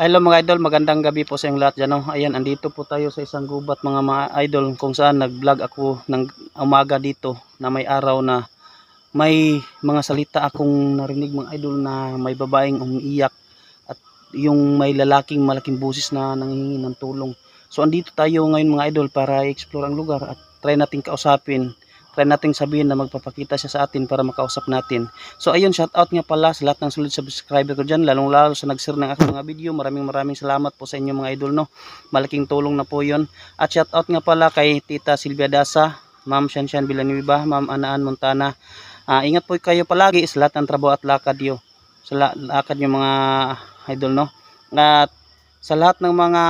Hello mga idol, magandang gabi po sa inyong lahat dyan. Oh. Ayan, andito po tayo sa isang gubat mga mga idol kung saan nag-vlog ako ng umaga dito na may araw na may mga salita akong narinig mga idol na may babaeng umiiyak at yung may lalaking malaking busis na nanghihingi ng tulong. So andito tayo ngayon mga idol para i-explore ang lugar at try nating kausapin try nating sabihin na magpapakita siya sa atin para makausap natin. So ayun, shout out nga pala sa lahat ng solid subscriber ko dyan, lalong lalo sa nag-share ng aking mga video. Maraming maraming salamat po sa inyo mga idol no. Malaking tulong na po yon. At shout out nga pala kay Tita Silvia Dasa, Ma'am Shanshan Villanueva, Ma'am Anaan Montana. Ah, ingat po kayo palagi sa lahat ng trabaho at lakad yo. Sa la- lakad yung mga idol no. At sa lahat ng mga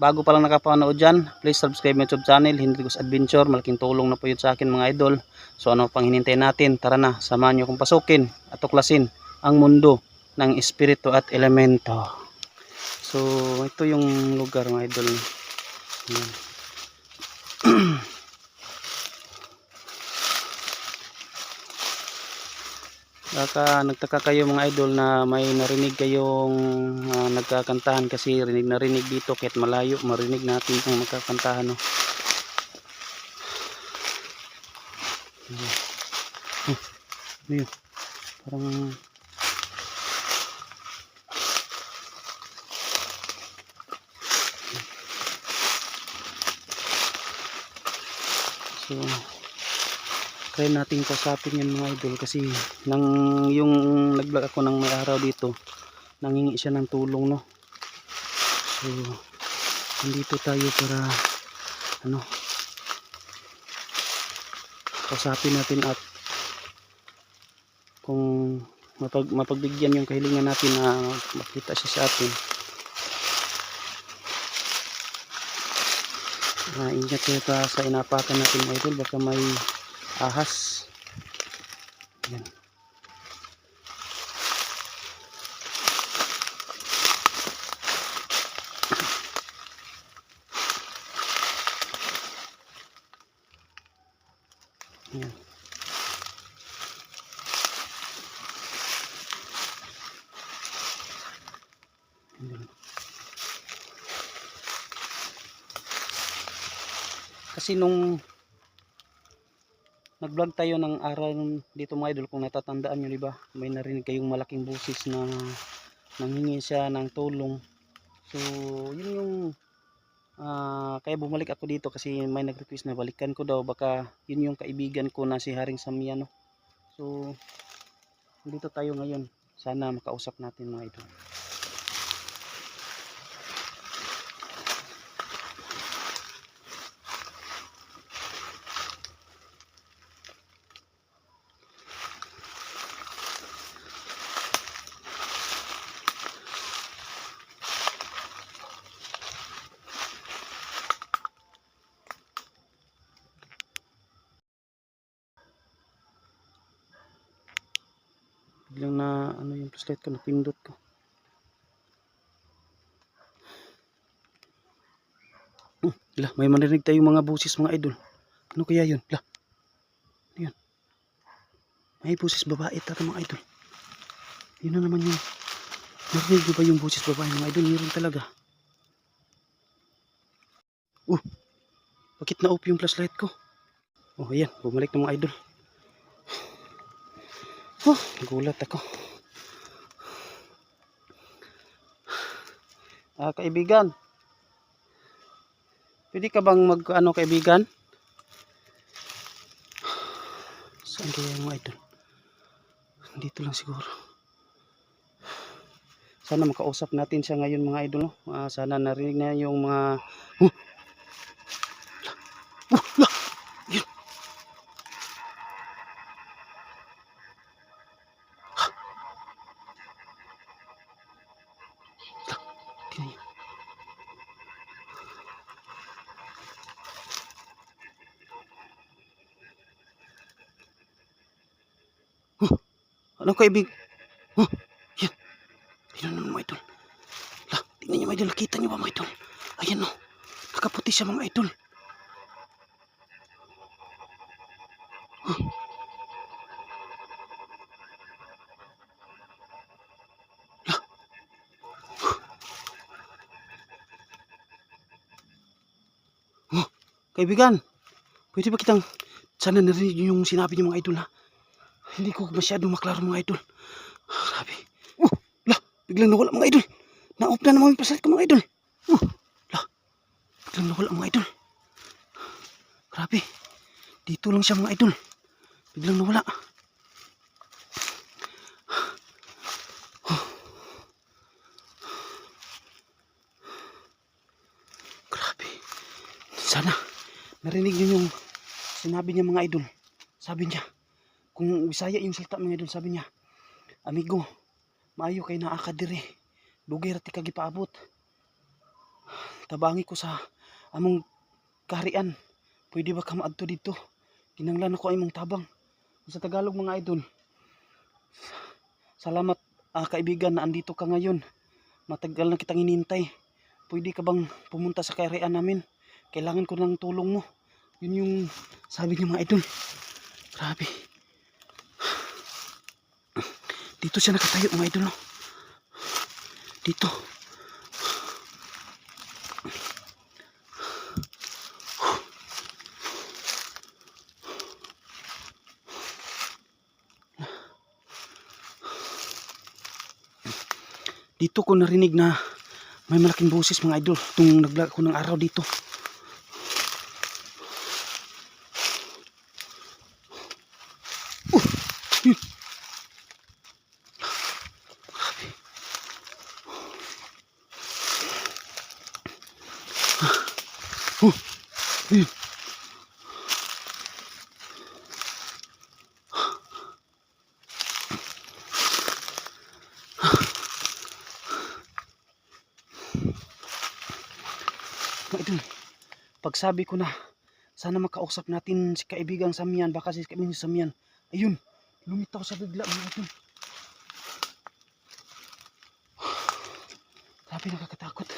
bago pa lang nakapanood dyan, please subscribe my YouTube channel, Hendricus Adventure. Malaking tulong na po yun sa akin mga idol. So ano pang hinintay natin? Tara na, samahan nyo kong pasukin at tuklasin ang mundo ng espiritu at elemento. So ito yung lugar mga idol. Baka nagtaka kayo mga idol na may narinig kayong ah, nagkakantahan kasi rinig na rinig dito kahit malayo marinig natin ang magkakantahan no. Ayan. Oh, ano? Parang So try natin kausapin yan mga idol kasi nang yung nag-vlog ako ng may araw dito nangingi siya ng tulong no? So nandito tayo para ano kausapin natin at kung mapag, mapagbigyan yung kahilingan natin na makita siya sa atin. Uh, ingat kayo pa sa inapakan natin mga idol. Baka may ahas. Yan. Yan. Kasi nung nag-vlog tayo ng araw dito mga idol kung natatandaan nyo di ba? May narinig kayong malaking busis na nanghingi siya ng tulong. So yun yung ah, kaya bumalik ako dito kasi may nag-request na balikan ko daw. Baka yun yung kaibigan ko na si Haring Samiano so dito tayo ngayon. Sana makausap natin mga idol biglang na ano yung flashlight ko napindot ko Hmm, la, may marinig tayong mga busis mga idol. Ano kaya yun? La. Ano yun? May busis babae tata mga idol. Yun na naman yun. Narinig nyo ba yung busis babae mga idol? Meron talaga. Uh, bakit na-off yung flashlight ko? Oh, ayan. Bumalik na mga idol. Oh, gulat ako. Ah, kaibigan. Pwede ka bang mag ano kaibigan? Saan kaya yung idol? Dito lang siguro. Sana makausap natin siya ngayon mga idol. No? Ah, sana narinig na yung mga... Huh! La! Ano ka ibig? Oh, yan. Tingnan mo mga idol. La, tingnan niyo mga idol. Nakita niyo ba mga idol? Ayan oh. Nakaputi siya mga idol. Huh. La. Kaibigan, pwede ba kitang sana narinig yung sinabi niyo mga idol ha? Hindi ko masyado maklaro mga idol. Grabe. Uh, la, biglang nawala mga idol. Na-off na naman yung pasalit ko mga idol. Uh, la, biglang nawala mga idol. Grabe. Dito lang siya mga idol. Biglang nawala. Grabe. Sana narinig niyo yung sinabi niya mga idol. Sabi niya, kung Bisaya yung salita mga idol, sabi niya, Amigo, maayo kay naa ka dire. Dugay rati ka gipaabot. Tabangi ko sa among kaharian. Pwede ba ka maadto dito? Kinanglan ako ay mong tabang. Sa Tagalog mga idol. Salamat ah, kaibigan na andito ka ngayon. Matagal na kitang inintay. Pwede ka bang pumunta sa kaharian namin? Kailangan ko ng tulong mo. Yun yung sabi niya mga idol. Grabe. Dito siya nakatayo mga idol. No? Dito. Dito ko narinig na may malaking boses mga idol. Tung nag-vlog ako ng araw dito. Pagsabi ko na sana makausap natin si kaibigang Samian baka si kaibigang Samian ayun lumitaw sa bigla mga idol grabe nakakatakot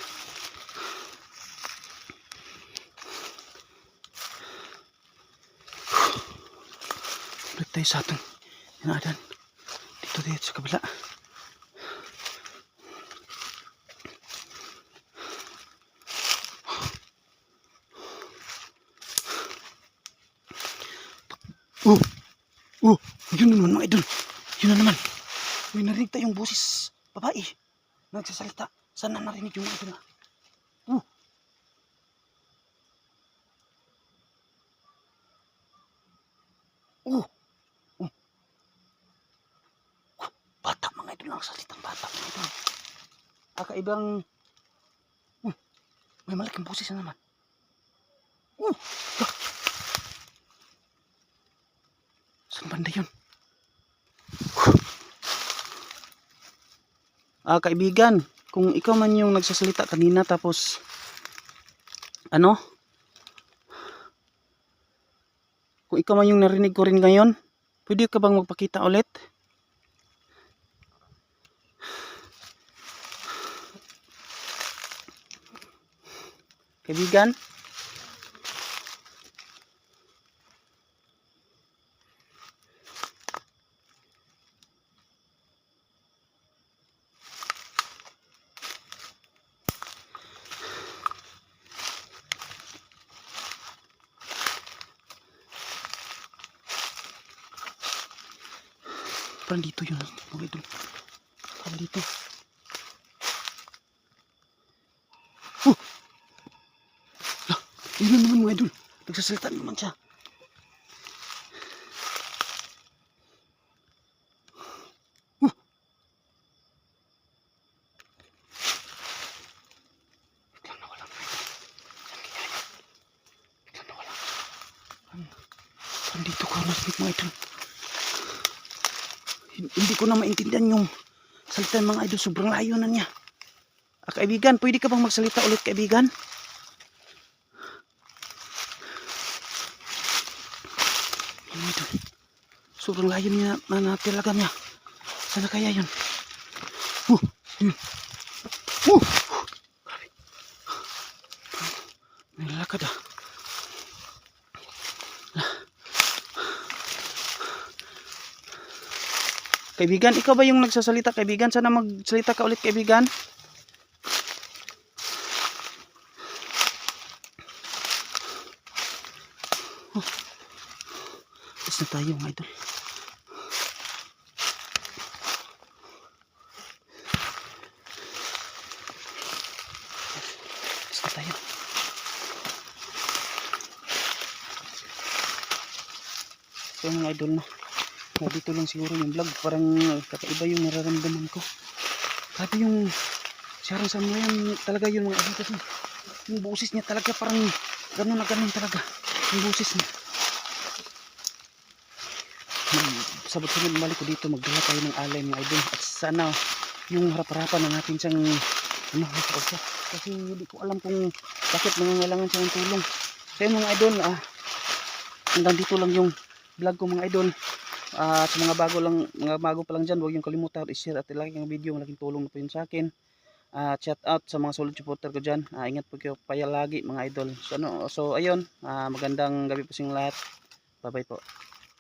Balik tayo sa atong inaadan. Dito tayo sa kabila. Oh! Oh! Yun na naman mga idol. Yun na naman. May narinig tayong boses. Babae. Nagsasalita. Sana narinig yung idol na. Oh! Oh! Oh! Oh, Bata mga idol ang salitang bata mga idol. Ah, kaibang... Oh, may malaking boses na naman. Oh! Ah! Saan banda yun? Ah, kaibigan, kung ikaw man yung nagsasalita kanina tapos ano? Kung ikaw man yung narinig ko rin ngayon, pwede ka bang magpakita ulit? Kaibigan? Parang dito yun. Mga idol. Parang dito. Oh! Lah, yun na naman mga idol. Nagsasalita na naman siya. Oh! Biglang nawala mga idol. Kaya yun? Biglang nawala. Parang, dito ko narinig mga idol. Hin- hindi ko na maintindihan yung salita ng mga idol. Sobrang layo na niya. Ah, kaibigan, pwede ka bang magsalita ulit, kaibigan? Idol, Sobrang layo niya na natiragan niya. Sana kaya yun? Uh, yun. Uh, grabe. May lalakad ah. Kaibigan, ikaw ba yung nagsasalita, kaibigan? Sana magsalita ka ulit, kaibigan. Oh. Na tayo mga idol. Na. So mga idol no. Oh, dito lang siguro yung vlog. Parang kakaiba yung nararamdaman ko. Grabe yung Sharon sa mga yan talaga yung mga idol kasi yung boses niya talaga parang ganun na ganun talaga. Yung boses niya. Hmm, Sabot sunod balik ko dito magdala tayo ng alay mga idol at sana yung harap-harapan ng ating siyang ano kasi hindi ko alam kung bakit nangangailangan siya ng tulong. Yun mga idol ah hanggang dito lang yung vlog ko mga idol. Ah, sa mga bago lang mga bago pa lang dyan huwag yung kalimutan i-share at i-like yung video malaking tulong na po yun sa akin. At shout out sa mga solid supporter ko dyan. Ah, ingat po kayo paya lagi mga idol. So, ano, so ayun ah, magandang gabi po sa lahat. Bye bye po